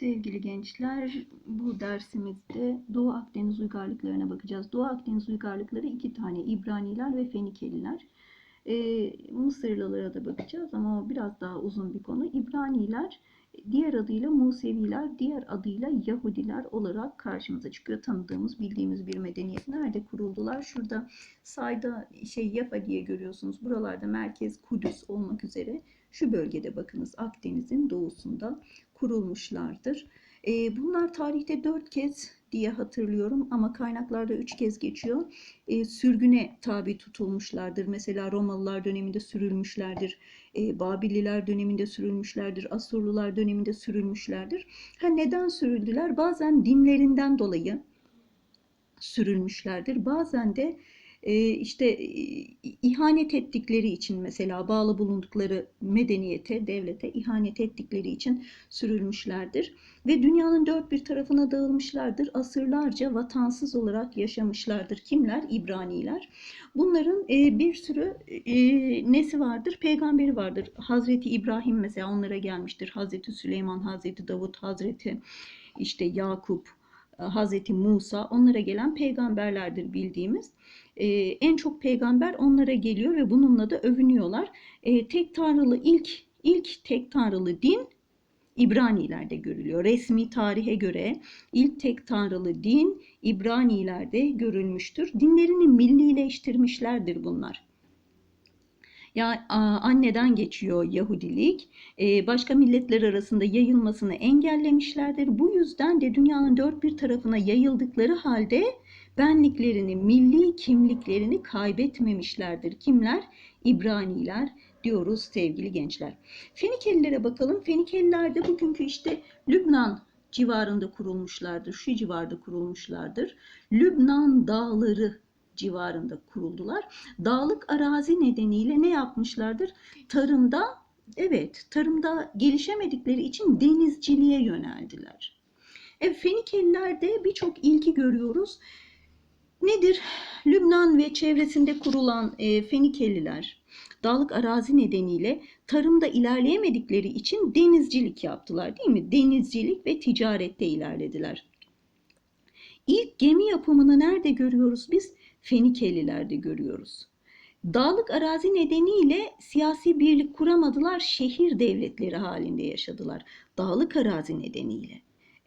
Sevgili gençler, bu dersimizde Doğu Akdeniz uygarlıklarına bakacağız. Doğu Akdeniz uygarlıkları iki tane İbraniler ve Fenikeliler. Ee, Mısırlılara da bakacağız ama biraz daha uzun bir konu. İbraniler diğer adıyla Museviler, diğer adıyla Yahudiler olarak karşımıza çıkıyor. Tanıdığımız, bildiğimiz bir medeniyet. Nerede kuruldular? Şurada sayda şey Yafa diye görüyorsunuz. Buralarda merkez Kudüs olmak üzere şu bölgede bakınız Akdeniz'in doğusunda kurulmuşlardır. E, bunlar tarihte dört kez diye hatırlıyorum ama kaynaklarda üç kez geçiyor. E, sürgüne tabi tutulmuşlardır. Mesela Romalılar döneminde sürülmüşlerdir. E, Babililer döneminde sürülmüşlerdir. Asurlular döneminde sürülmüşlerdir. Ha, neden sürüldüler? Bazen dinlerinden dolayı sürülmüşlerdir. Bazen de işte ihanet ettikleri için mesela bağlı bulundukları medeniyete, devlete ihanet ettikleri için sürülmüşlerdir. Ve dünyanın dört bir tarafına dağılmışlardır. Asırlarca vatansız olarak yaşamışlardır. Kimler? İbraniler. Bunların bir sürü nesi vardır? Peygamberi vardır. Hazreti İbrahim mesela onlara gelmiştir. Hazreti Süleyman, Hazreti Davut, Hazreti işte Yakup, Hazreti Musa onlara gelen peygamberlerdir bildiğimiz. Ee, en çok peygamber onlara geliyor ve bununla da övünüyorlar. Ee, tek tanrılı ilk ilk tek tanrılı din İbranilerde görülüyor. Resmi tarihe göre ilk tek tanrılı din İbranilerde görülmüştür. Dinlerini millileştirmişlerdir bunlar. Ya anneden geçiyor Yahudilik. Ee, başka milletler arasında yayılmasını engellemişlerdir. Bu yüzden de dünyanın dört bir tarafına yayıldıkları halde benliklerini, milli kimliklerini kaybetmemişlerdir. Kimler? İbraniler diyoruz sevgili gençler. Fenikelilere bakalım. Fenikeliler de bugünkü işte Lübnan civarında kurulmuşlardır. Şu civarda kurulmuşlardır. Lübnan dağları civarında kuruldular. Dağlık arazi nedeniyle ne yapmışlardır? Tarımda evet tarımda gelişemedikleri için denizciliğe yöneldiler. E, Fenikelilerde birçok ilgi görüyoruz. Nedir? Lübnan ve çevresinde kurulan e, Fenikeliler dağlık arazi nedeniyle tarımda ilerleyemedikleri için denizcilik yaptılar değil mi? Denizcilik ve ticarette ilerlediler. İlk gemi yapımını nerede görüyoruz biz? Fenikelilerde görüyoruz. Dağlık arazi nedeniyle siyasi birlik kuramadılar, şehir devletleri halinde yaşadılar. Dağlık arazi nedeniyle.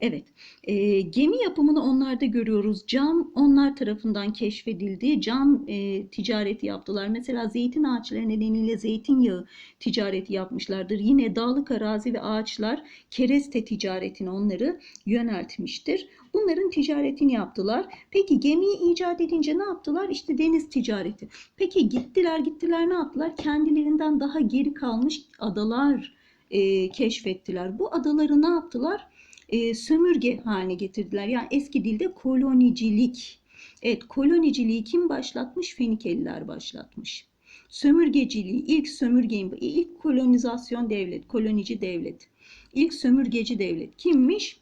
Evet, e, gemi yapımını onlarda görüyoruz. Cam onlar tarafından keşfedildi. Cam e, ticareti yaptılar. Mesela zeytin ağaçları nedeniyle zeytinyağı ticareti yapmışlardır. Yine dağlık arazi ve ağaçlar kereste ticaretine onları yöneltmiştir. Bunların ticaretini yaptılar. Peki gemiyi icat edince ne yaptılar? İşte deniz ticareti. Peki gittiler gittiler ne yaptılar? Kendilerinden daha geri kalmış adalar e, keşfettiler. Bu adaları ne yaptılar? e, sömürge haline getirdiler. Yani eski dilde kolonicilik. Evet koloniciliği kim başlatmış? Fenikeliler başlatmış. Sömürgeciliği, ilk sömürge, ilk kolonizasyon devlet, kolonici devlet. İlk sömürgeci devlet kimmiş?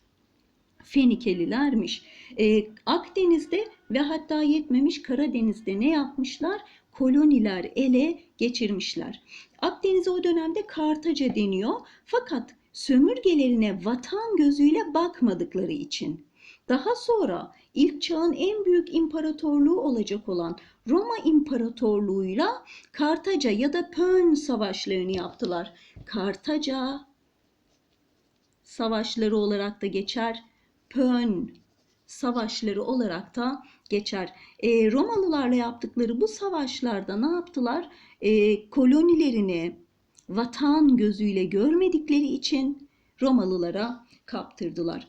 Fenikelilermiş. Ee, Akdeniz'de ve hatta yetmemiş Karadeniz'de ne yapmışlar? Koloniler ele geçirmişler. Akdeniz'e o dönemde Kartaca deniyor. Fakat sömürgelerine vatan gözüyle bakmadıkları için. Daha sonra ilk çağın en büyük imparatorluğu olacak olan Roma İmparatorluğu'yla Kartaca ya da Pön savaşlarını yaptılar. Kartaca savaşları olarak da geçer. Pön savaşları olarak da geçer. E, Romalılarla yaptıkları bu savaşlarda ne yaptılar? E, kolonilerini, vatan gözüyle görmedikleri için Romalılara kaptırdılar.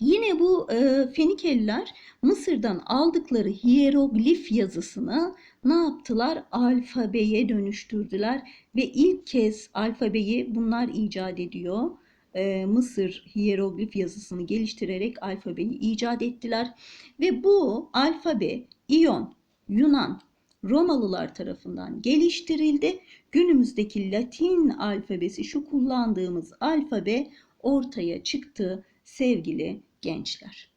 Yine bu e, Fenikeliler Mısır'dan aldıkları hieroglif yazısını ne yaptılar? Alfabeye dönüştürdüler ve ilk kez alfabeyi bunlar icat ediyor. E, Mısır hieroglif yazısını geliştirerek alfabeyi icat ettiler ve bu alfabe İyon, Yunan, Romalılar tarafından geliştirildi. Günümüzdeki Latin alfabesi şu kullandığımız alfabe ortaya çıktı sevgili gençler.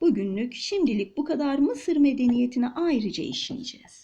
Bugünlük şimdilik bu kadar Mısır medeniyetine ayrıca işleyeceğiz.